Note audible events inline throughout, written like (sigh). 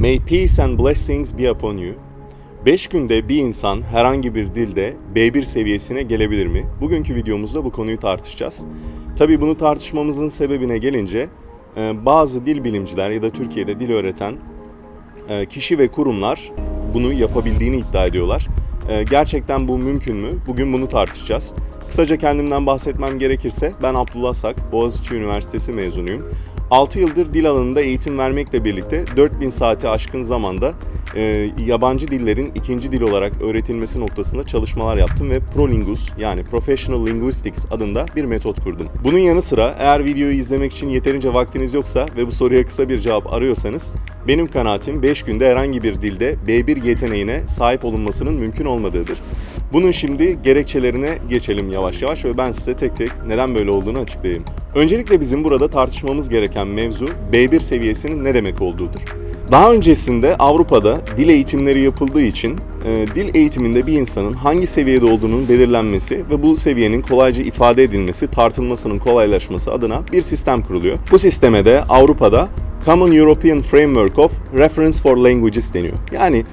May peace and blessings be upon you. 5 günde bir insan herhangi bir dilde B1 seviyesine gelebilir mi? Bugünkü videomuzda bu konuyu tartışacağız. Tabii bunu tartışmamızın sebebine gelince e, bazı dil bilimciler ya da Türkiye'de dil öğreten e, kişi ve kurumlar bunu yapabildiğini iddia ediyorlar. E, Gerçekten bu mümkün mü? Bugün bunu tartışacağız. Kısaca kendimden bahsetmem gerekirse ben Abdullah Sak, Boğaziçi Üniversitesi mezunuyum. 6 yıldır dil alanında eğitim vermekle birlikte 4000 saati aşkın zamanda e, yabancı dillerin ikinci dil olarak öğretilmesi noktasında çalışmalar yaptım ve ProLingus yani Professional Linguistics adında bir metot kurdum. Bunun yanı sıra eğer videoyu izlemek için yeterince vaktiniz yoksa ve bu soruya kısa bir cevap arıyorsanız benim kanaatim 5 günde herhangi bir dilde B1 yeteneğine sahip olunmasının mümkün olmadığıdır. Bunun şimdi gerekçelerine geçelim yavaş yavaş ve ben size tek tek neden böyle olduğunu açıklayayım. Öncelikle bizim burada tartışmamız gereken mevzu B1 seviyesinin ne demek olduğudur. Daha öncesinde Avrupa'da dil eğitimleri yapıldığı için e, dil eğitiminde bir insanın hangi seviyede olduğunun belirlenmesi ve bu seviyenin kolayca ifade edilmesi, tartılmasının kolaylaşması adına bir sistem kuruluyor. Bu sisteme de Avrupa'da Common European Framework of Reference for Languages deniyor. Yani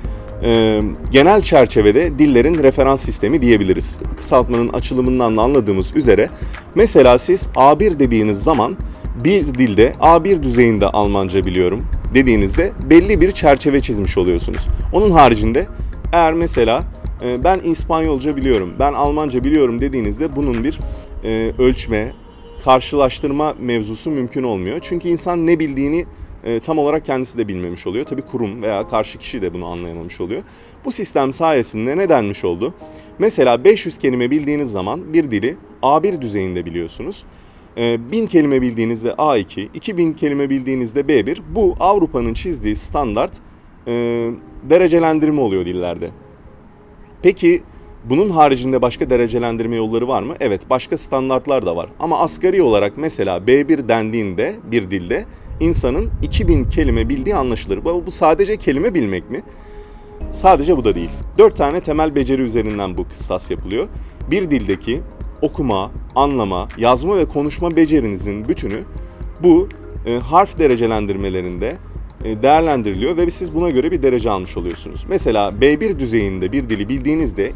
e, genel çerçevede dillerin referans sistemi diyebiliriz. Kısaltmanın açılımından da anladığımız üzere mesela siz A1 dediğiniz zaman bir dilde A1 düzeyinde Almanca biliyorum dediğinizde belli bir çerçeve çizmiş oluyorsunuz. Onun haricinde eğer mesela e, ben İspanyolca biliyorum, ben Almanca biliyorum dediğinizde bunun bir e, ölçme, karşılaştırma mevzusu mümkün olmuyor. Çünkü insan ne bildiğini e, tam olarak kendisi de bilmemiş oluyor. Tabii kurum veya karşı kişi de bunu anlayamamış oluyor. Bu sistem sayesinde ne denmiş oldu? Mesela 500 kelime bildiğiniz zaman bir dili A1 düzeyinde biliyorsunuz. E, 1000 kelime bildiğinizde A2, 2000 kelime bildiğinizde B1. Bu Avrupa'nın çizdiği standart e, derecelendirme oluyor dillerde. Peki bunun haricinde başka derecelendirme yolları var mı? Evet, başka standartlar da var. Ama asgari olarak mesela B1 dendiğinde bir dilde insanın 2000 kelime bildiği anlaşılır. Bu bu sadece kelime bilmek mi? Sadece bu da değil. 4 tane temel beceri üzerinden bu kıstas yapılıyor. Bir dildeki okuma, anlama, yazma ve konuşma becerinizin bütünü bu e, harf derecelendirmelerinde e, değerlendiriliyor ve siz buna göre bir derece almış oluyorsunuz. Mesela B1 düzeyinde bir dili bildiğinizde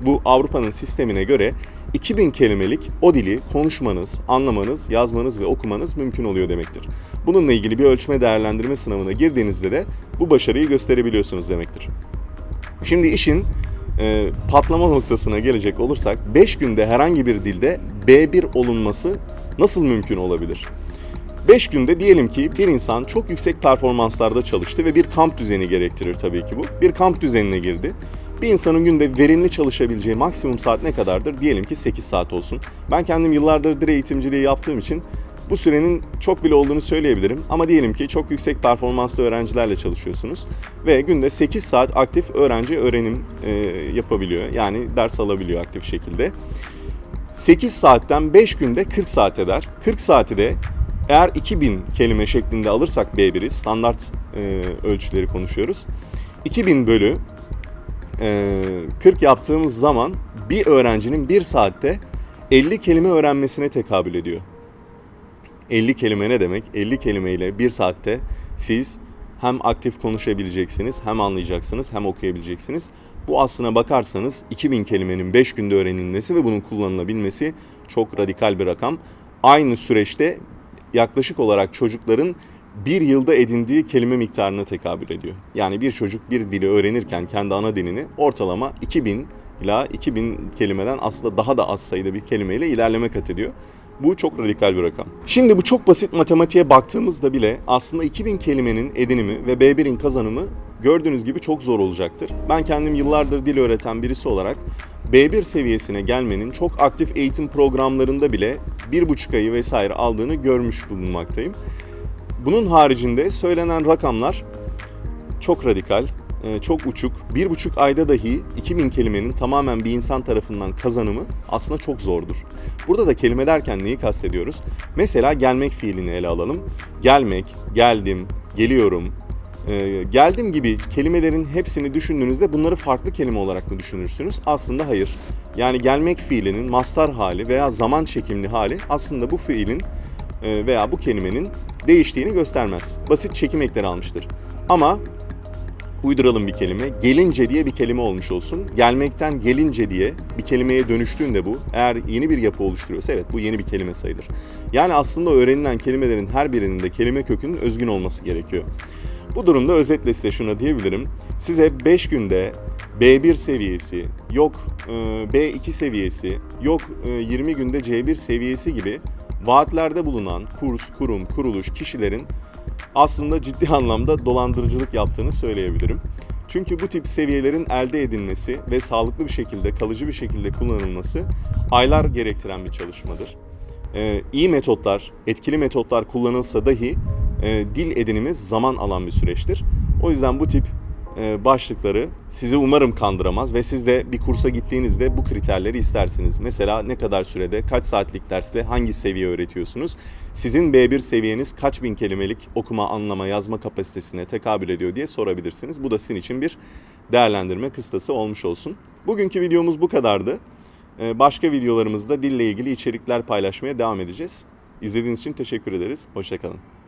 bu Avrupa'nın sistemine göre 2000 kelimelik o dili konuşmanız, anlamanız, yazmanız ve okumanız mümkün oluyor demektir. Bununla ilgili bir ölçme değerlendirme sınavına girdiğinizde de bu başarıyı gösterebiliyorsunuz demektir. Şimdi işin e, patlama noktasına gelecek olursak 5 günde herhangi bir dilde B1 olunması nasıl mümkün olabilir? 5 günde diyelim ki bir insan çok yüksek performanslarda çalıştı ve bir kamp düzeni gerektirir tabii ki bu. Bir kamp düzenine girdi. Bir insanın günde verimli çalışabileceği maksimum saat ne kadardır? Diyelim ki 8 saat olsun. Ben kendim yıllardır dil eğitimciliği yaptığım için bu sürenin çok bile olduğunu söyleyebilirim. Ama diyelim ki çok yüksek performanslı öğrencilerle çalışıyorsunuz ve günde 8 saat aktif öğrenci öğrenim e, yapabiliyor. Yani ders alabiliyor aktif şekilde. 8 saatten 5 günde 40 saat eder. 40 saati de eğer 2000 kelime şeklinde alırsak B1'i standart e, ölçüleri konuşuyoruz. 2000 bölü 40 yaptığımız zaman bir öğrencinin bir saatte 50 kelime öğrenmesine tekabül ediyor. 50 kelime ne demek? 50 kelimeyle bir saatte siz hem aktif konuşabileceksiniz, hem anlayacaksınız, hem okuyabileceksiniz. Bu aslına bakarsanız 2000 kelimenin 5 günde öğrenilmesi ve bunun kullanılabilmesi çok radikal bir rakam. Aynı süreçte yaklaşık olarak çocukların bir yılda edindiği kelime miktarına tekabül ediyor. Yani bir çocuk bir dili öğrenirken kendi ana dilini ortalama 2000 ila 2000 kelimeden aslında daha da az sayıda bir kelimeyle ilerleme kat ediyor. Bu çok radikal bir rakam. Şimdi bu çok basit matematiğe baktığımızda bile aslında 2000 kelimenin edinimi ve B1'in kazanımı gördüğünüz gibi çok zor olacaktır. Ben kendim yıllardır dil öğreten birisi olarak B1 seviyesine gelmenin çok aktif eğitim programlarında bile bir buçuk ayı vesaire aldığını görmüş bulunmaktayım. Bunun haricinde söylenen rakamlar çok radikal, e, çok uçuk. Bir buçuk ayda dahi 2000 kelimenin tamamen bir insan tarafından kazanımı aslında çok zordur. Burada da kelime derken neyi kastediyoruz? Mesela gelmek fiilini ele alalım. Gelmek, geldim, geliyorum, e, geldim gibi kelimelerin hepsini düşündüğünüzde bunları farklı kelime olarak mı düşünürsünüz? Aslında hayır. Yani gelmek fiilinin mastar hali veya zaman çekimli hali aslında bu fiilin e, veya bu kelimenin değiştiğini göstermez. Basit çekim ekleri almıştır. Ama uyduralım bir kelime. Gelince diye bir kelime olmuş olsun. Gelmekten gelince diye bir kelimeye dönüştüğünde bu eğer yeni bir yapı oluşturuyorsa evet bu yeni bir kelime sayılır. Yani aslında öğrenilen kelimelerin her birinin de kelime kökünün özgün olması gerekiyor. Bu durumda özetle size şunu diyebilirim. Size 5 günde B1 seviyesi, yok e, B2 seviyesi, yok e, 20 günde C1 seviyesi gibi vaatlerde bulunan kurs, kurum, kuruluş, kişilerin aslında ciddi (laughs) anlamda dolandırıcılık yaptığını söyleyebilirim. Çünkü bu tip seviyelerin elde edilmesi ve sağlıklı bir şekilde, kalıcı bir şekilde kullanılması aylar gerektiren bir çalışmadır. Ee, iyi metotlar, etkili metotlar kullanılsa dahi e, dil edinimi zaman alan bir süreçtir. O yüzden bu tip başlıkları sizi umarım kandıramaz ve siz de bir kursa gittiğinizde bu kriterleri istersiniz. Mesela ne kadar sürede, kaç saatlik dersle hangi seviye öğretiyorsunuz? Sizin B1 seviyeniz kaç bin kelimelik okuma, anlama, yazma kapasitesine tekabül ediyor diye sorabilirsiniz. Bu da sizin için bir değerlendirme kıstası olmuş olsun. Bugünkü videomuz bu kadardı. Ee, Başka videolarımızda dille ilgili içerikler paylaşmaya devam edeceğiz. İzlediğiniz için teşekkür ederiz. Hoşçakalın.